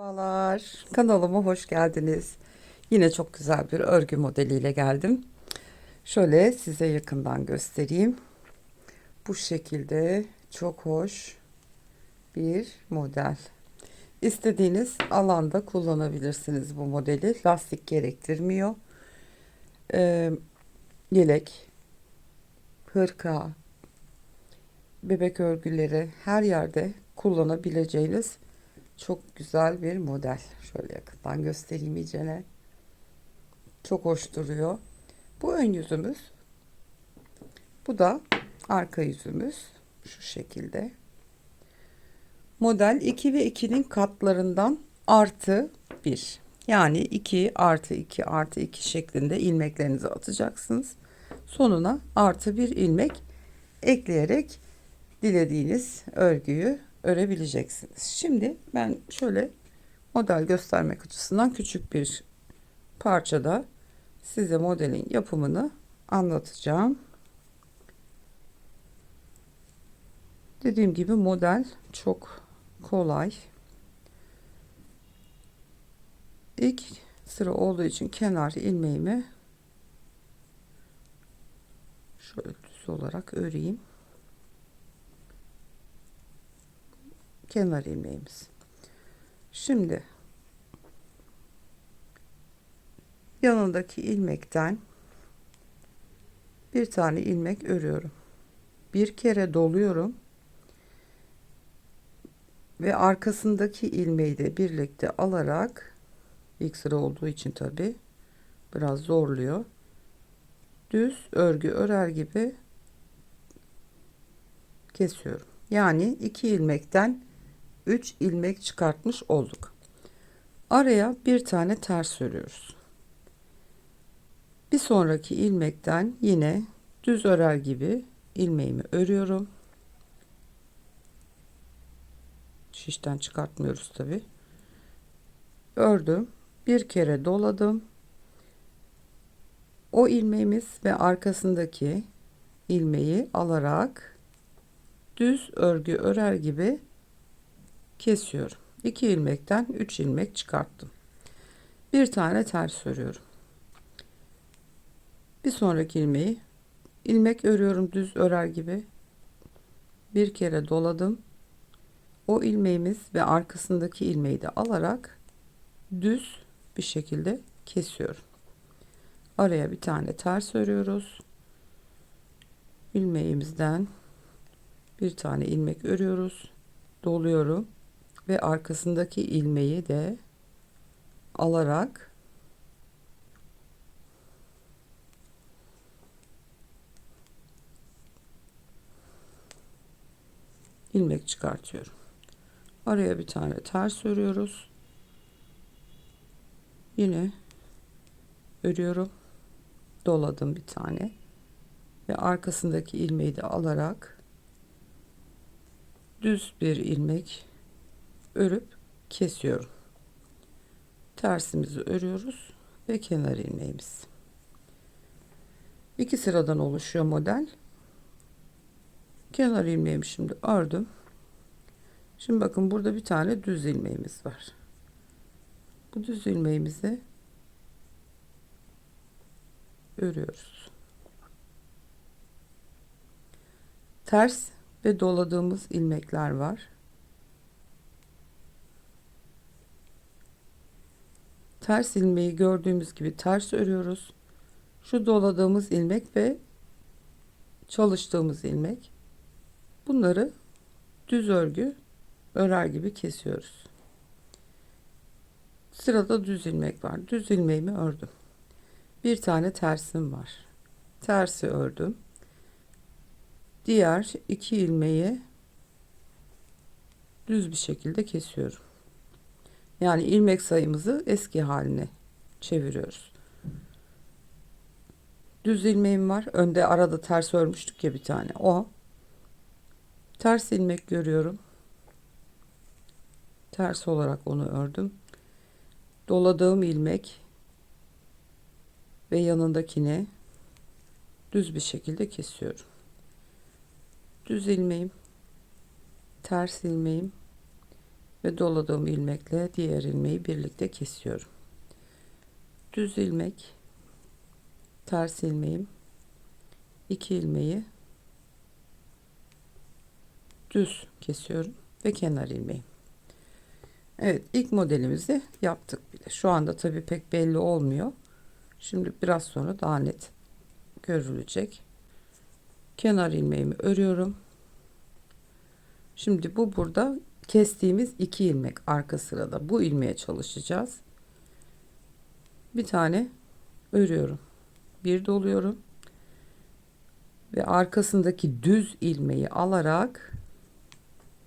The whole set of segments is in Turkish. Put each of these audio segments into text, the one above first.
Merhabalar, kanalıma hoş geldiniz. Yine çok güzel bir örgü modeliyle geldim. Şöyle size yakından göstereyim. Bu şekilde çok hoş bir model. İstediğiniz alanda kullanabilirsiniz bu modeli. Lastik gerektirmiyor. Ee, yelek, hırka, bebek örgüleri her yerde kullanabileceğiniz çok güzel bir model. Şöyle yakından göstereyim iyicene. Çok hoş duruyor. Bu ön yüzümüz. Bu da arka yüzümüz. Şu şekilde. Model 2 ve 2'nin katlarından artı 1. Yani 2 artı 2 artı 2 şeklinde ilmeklerinizi atacaksınız. Sonuna artı bir ilmek ekleyerek dilediğiniz örgüyü örebileceksiniz. Şimdi ben şöyle model göstermek açısından küçük bir parçada size modelin yapımını anlatacağım. Dediğim gibi model çok kolay. İlk sıra olduğu için kenar ilmeğimi şöyle düz olarak öreyim. Kenar ilmeğimiz. Şimdi yanındaki ilmekten bir tane ilmek örüyorum. Bir kere doluyorum. Ve arkasındaki ilmeği de birlikte alarak ilk sıra olduğu için tabi biraz zorluyor. Düz örgü örer gibi kesiyorum. Yani iki ilmekten 3 ilmek çıkartmış olduk. Araya bir tane ters örüyoruz. Bir sonraki ilmekten yine düz örer gibi ilmeğimi örüyorum. Şişten çıkartmıyoruz tabi. Ördüm. Bir kere doladım. O ilmeğimiz ve arkasındaki ilmeği alarak düz örgü örer gibi kesiyorum. 2 ilmekten 3 ilmek çıkarttım. Bir tane ters örüyorum. Bir sonraki ilmeği ilmek örüyorum düz örer gibi. Bir kere doladım. O ilmeğimiz ve arkasındaki ilmeği de alarak düz bir şekilde kesiyorum. Araya bir tane ters örüyoruz. ilmeğimizden bir tane ilmek örüyoruz. Doluyorum ve arkasındaki ilmeği de alarak ilmek çıkartıyorum. Araya bir tane ters örüyoruz. Yine örüyorum. Doladım bir tane ve arkasındaki ilmeği de alarak düz bir ilmek örüp kesiyorum. Tersimizi örüyoruz ve kenar ilmeğimiz. İki sıradan oluşuyor model. Kenar ilmeğimi şimdi ördüm. Şimdi bakın burada bir tane düz ilmeğimiz var. Bu düz ilmeğimizi örüyoruz. Ters ve doladığımız ilmekler var. Ters ilmeği gördüğümüz gibi ters örüyoruz. Şu doladığımız ilmek ve çalıştığımız ilmek. Bunları düz örgü örer gibi kesiyoruz. Sırada düz ilmek var. Düz ilmeğimi ördüm. Bir tane tersim var. Tersi ördüm diğer iki ilmeği düz bir şekilde kesiyorum. Yani ilmek sayımızı eski haline çeviriyoruz. Düz ilmeğim var. Önde arada ters örmüştük ya bir tane. O. Ters ilmek görüyorum. Ters olarak onu ördüm. Doladığım ilmek ve yanındakini düz bir şekilde kesiyorum düz ilmeğim ters ilmeğim ve doladığım ilmekle diğer ilmeği birlikte kesiyorum. Düz ilmek, ters ilmeğim, iki ilmeği düz kesiyorum ve kenar ilmeğim. Evet ilk modelimizi yaptık bile. Şu anda tabii pek belli olmuyor. Şimdi biraz sonra daha net görülecek. Kenar ilmeğimi örüyorum. Şimdi bu burada kestiğimiz iki ilmek arka sırada bu ilmeğe çalışacağız. Bir tane örüyorum. Bir doluyorum. Ve arkasındaki düz ilmeği alarak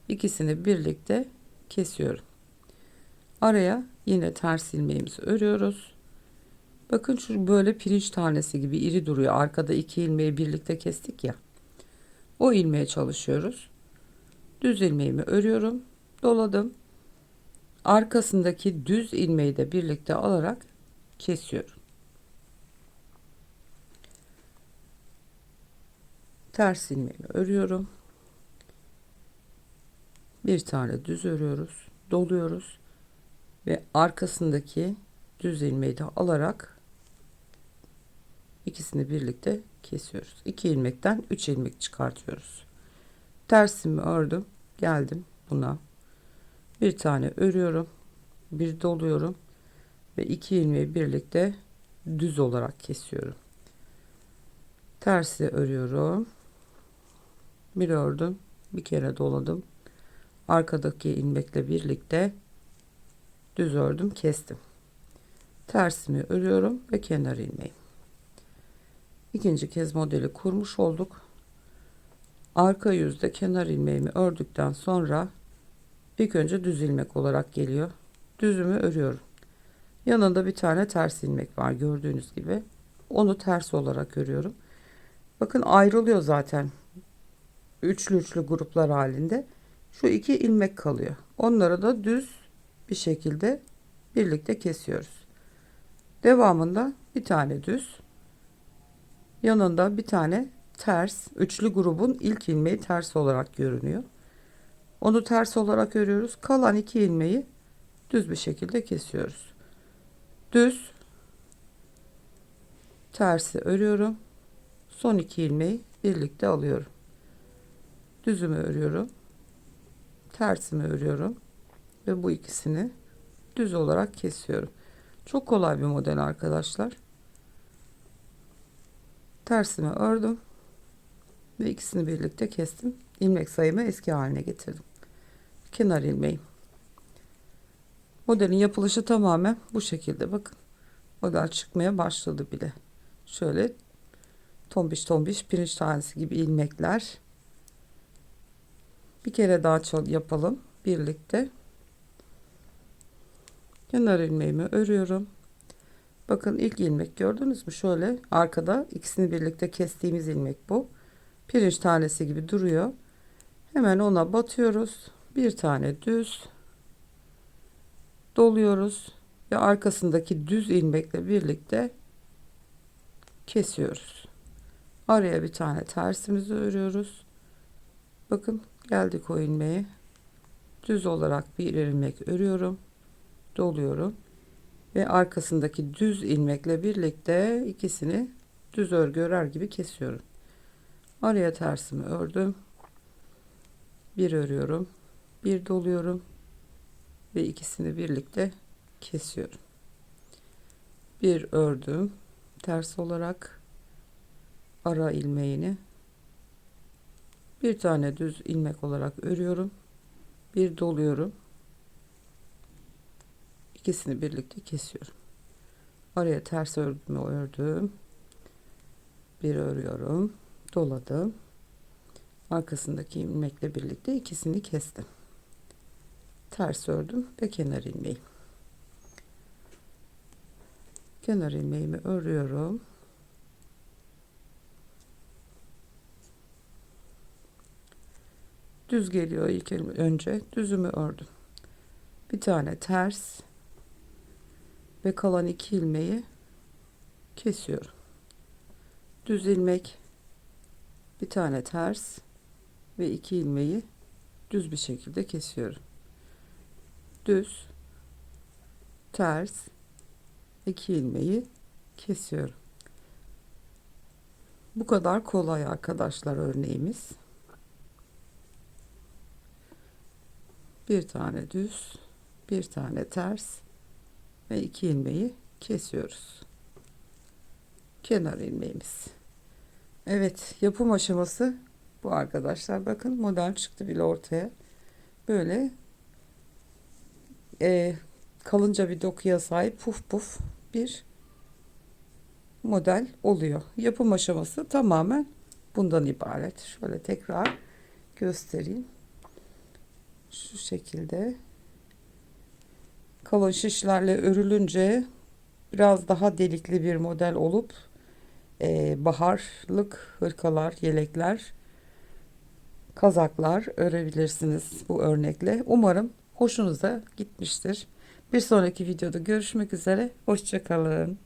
ikisini birlikte kesiyorum. Araya yine ters ilmeğimizi örüyoruz. Bakın şu böyle pirinç tanesi gibi iri duruyor. Arkada iki ilmeği birlikte kestik ya. O ilmeğe çalışıyoruz. Düz ilmeğimi örüyorum. Doladım. Arkasındaki düz ilmeği de birlikte alarak kesiyorum. Ters ilmeğimi örüyorum. Bir tane düz örüyoruz. Doluyoruz ve arkasındaki düz ilmeği de alarak ikisini birlikte kesiyoruz. 2 ilmekten 3 ilmek çıkartıyoruz. Tersimi ördüm. Geldim buna. Bir tane örüyorum. Bir doluyorum ve iki ilmeği birlikte düz olarak kesiyorum. Tersi örüyorum. Bir ördüm. Bir kere doladım. Arkadaki ilmekle birlikte düz ördüm kestim tersimi örüyorum ve kenar ilmeği ikinci kez modeli kurmuş olduk arka yüzde kenar ilmeğimi ördükten sonra ilk önce düz ilmek olarak geliyor. Düzümü örüyorum. Yanında bir tane ters ilmek var gördüğünüz gibi. Onu ters olarak örüyorum. Bakın ayrılıyor zaten üçlü üçlü gruplar halinde. Şu iki ilmek kalıyor. Onları da düz bir şekilde birlikte kesiyoruz. Devamında bir tane düz yanında bir tane ters üçlü grubun ilk ilmeği ters olarak görünüyor. Onu ters olarak örüyoruz. Kalan iki ilmeği düz bir şekilde kesiyoruz. Düz tersi örüyorum. Son iki ilmeği birlikte alıyorum. Düzümü örüyorum. Tersimi örüyorum ve bu ikisini düz olarak kesiyorum. Çok kolay bir model arkadaşlar. Tersimi ördüm ve ikisini birlikte kestim. İlmek sayımı eski haline getirdim. Kenar ilmeğim. Modelin yapılışı tamamen bu şekilde. Bakın model çıkmaya başladı bile. Şöyle tombiş tombiş pirinç tanesi gibi ilmekler. Bir kere daha yapalım birlikte kenar ilmeğimi örüyorum bakın ilk ilmek gördünüz mü şöyle arkada ikisini birlikte kestiğimiz ilmek bu pirinç tanesi gibi duruyor hemen ona batıyoruz bir tane düz doluyoruz ve arkasındaki düz ilmekle birlikte kesiyoruz. Araya bir tane tersimizi örüyoruz. Bakın geldik o ilmeğe. Düz olarak bir ilmek örüyorum doluyorum ve arkasındaki düz ilmekle birlikte ikisini düz örgü örer gibi kesiyorum. Araya tersimi ördüm bir örüyorum bir doluyorum ve ikisini birlikte kesiyorum. Bir ördüm. Ters olarak ara ilmeğini bir tane düz ilmek olarak örüyorum. Bir doluyorum. İkisini birlikte kesiyorum. Araya ters örgümü ördüm. Bir örüyorum. Doladım. Arkasındaki ilmekle birlikte ikisini kestim ters ördüm ve kenar ilmeği. Kenar ilmeğimi örüyorum. Düz geliyor ilk önce. Düzümü ördüm. Bir tane ters ve kalan iki ilmeği kesiyorum. Düz ilmek bir tane ters ve iki ilmeği düz bir şekilde kesiyorum düz ters iki ilmeği kesiyorum. Bu kadar kolay arkadaşlar örneğimiz. Bir tane düz, bir tane ters ve iki ilmeği kesiyoruz. Kenar ilmeğimiz. Evet, yapım aşaması bu arkadaşlar. Bakın model çıktı bile ortaya. Böyle e, kalınca bir dokuya sahip puf puf bir model oluyor. Yapım aşaması tamamen bundan ibaret. Şöyle tekrar göstereyim. Şu şekilde kalın şişlerle örülünce biraz daha delikli bir model olup e, baharlık hırkalar, yelekler, kazaklar örebilirsiniz bu örnekle. Umarım hoşunuza gitmiştir. Bir sonraki videoda görüşmek üzere. Hoşçakalın.